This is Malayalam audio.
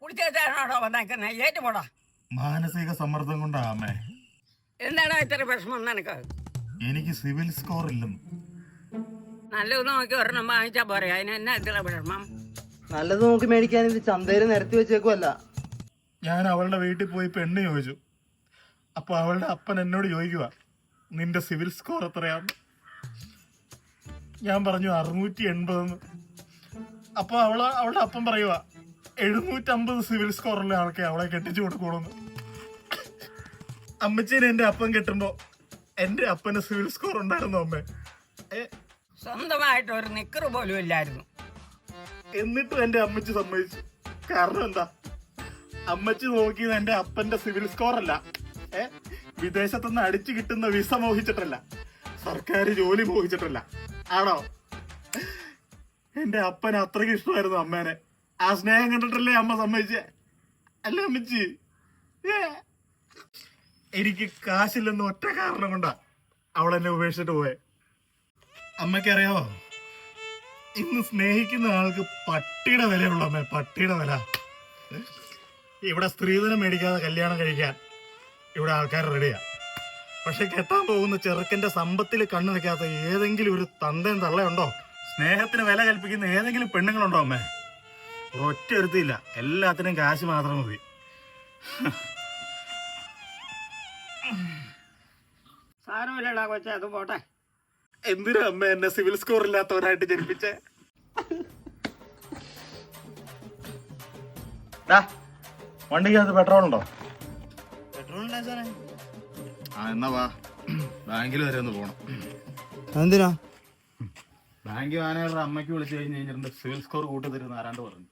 കുടിച്ചേച്ചാണോ വന്നേക്കുന്നത് ഏറ്റു പോടാ. മാനസിക സമ്മർദ്ദം കൊണ്ടാ അമ്മേ. എന്താടാ ഇത്ര വിഷമം നിനക്ക്? എനിക്ക് സിവിൽ സ്കോർ ഇല്ലെന്ന് നല്ലത് നോക്കി ഒരെണ്ണം വാങ്ങിച്ചാ പോരെ. അതിന് എന്നാ ഇത്ര വിഷമം? നല്ലത് നോക്കി മേടിക്കാൻ ഇത് ചന്തയിൽ നിരത്തി വെച്ചേക്കുമല്ല ഞാൻ അവളുടെ വീട്ടിൽ പോയി പെണ്ണ് ചോദിച്ചു. അപ്പൊ അവളുടെ അപ്പൻ എന്നോട് ചോദിക്കുക നിന്റെ സിവിൽ സ്കോർ എത്രയാന്ന് ഞാൻ പറഞ്ഞു അറുന്നൂറ്റി എൺപതെന്ന് അപ്പൊ അവൾ അവളുടെ അപ്പം പറയുക എഴുന്നൂറ്റമ്പത് സിവിൽ സ്കോറുള്ള ആൾക്കെ അവളെ കെട്ടിച്ചു കൊടുക്കണമെന്ന് അമ്മച്ചീനെ എന്റെ അപ്പം കെട്ടുമ്പോ എന്റെ അപ്പന് സിവിൽ സ്കോർ ഉണ്ടായിരുന്നു അമ്മേ? സ്വന്തമായിട്ട് ഒരു നിക്കറ് പോലും ഇല്ലായിരുന്നു. എന്നിട്ടും എന്റെ അമ്മച്ചി സമ്മതിച്ചു. കാരണം എന്താ? അമ്മച്ചി നോക്കിയത് എന്റെ അപ്പന്റെ സിവിൽ സ്കോർ അല്ല ഏ? വിദേശത്തുനിന്ന് അടിച്ചു കിട്ടുന്ന വിസ മോഹിച്ചിട്ടല്ല. സർക്കാർ ജോലി മോഹിച്ചിട്ടല്ല. ആണോ? എന്റെ അപ്പൻ അത്രയ്ക്ക് ഇഷ്ടമായിരുന്നു അമ്മേനെ. ആ സ്നേഹം കണ്ടിട്ടല്ലേ അമ്മ സമ്മതിച്ചേ? അല്ലേ അമ്മച്ചി. എനിക്ക് കാശില്ലെന്ന് ഒറ്റ കാരണം കൊണ്ടാ അവളെന്നെ ഉപേക്ഷിച്ചിട്ട് പോയെ. അമ്മയ്ക്കറിയാവോ ഇന്ന് സ്നേഹിക്കുന്ന ആൾക്ക് പട്ടിയുടെ വിലയുള്ള അമ്മേ പട്ടിയുടെ വില. ഇവിടെ സ്ത്രീധനം മേടിക്കാതെ കല്യാണം കഴിക്കാൻ. ഇവിടെ ആൾക്കാർ റെഡിയാ പക്ഷെ കെട്ടാൻ പോകുന്ന ചെറുക്കന്റെ സമ്പത്തിൽ കണ്ണു വെക്കാത്ത ഏതെങ്കിലും ഒരു തന്തയും തള്ളയുണ്ടോ? സ്നേഹത്തിന് വില കൽപ്പിക്കുന്ന ഏതെങ്കിലും പെണ്ണുങ്ങളുണ്ടോ അമ്മേ? ഒറ്റ ഒരുത്തിയില്ല. എല്ലാത്തിനും കാശ് മാത്രം മതി. സാരമില്ലടാ കൊച്ചെ അത് പോട്ടെ. എന്തിനാ അമ്മ എന്നെ സിവിൽ സ്കോർ ഇല്ലാത്തവരായിട്ട് ജനിപ്പിച്ചേ? വണ്ടിക്കകത്ത് പെട്രോൾ ഉണ്ടോ? പെട്രോൾ ഉണ്ടാ സാറേ ആ എന്നാ വാ. ബാങ്കിൽ വരെ ഒന്ന് പോണം. എന്തിനാ ബാങ്ക് മാനേജർ അമ്മയ്ക്ക് വിളിച്ചു കഴിഞ്ഞ് കഴിഞ്ഞിട്ടുണ്ട് സിവിൽ സ്കോർ കൂട്ടി തരുന്ന ആരാണ്ട് പറഞ്ഞു.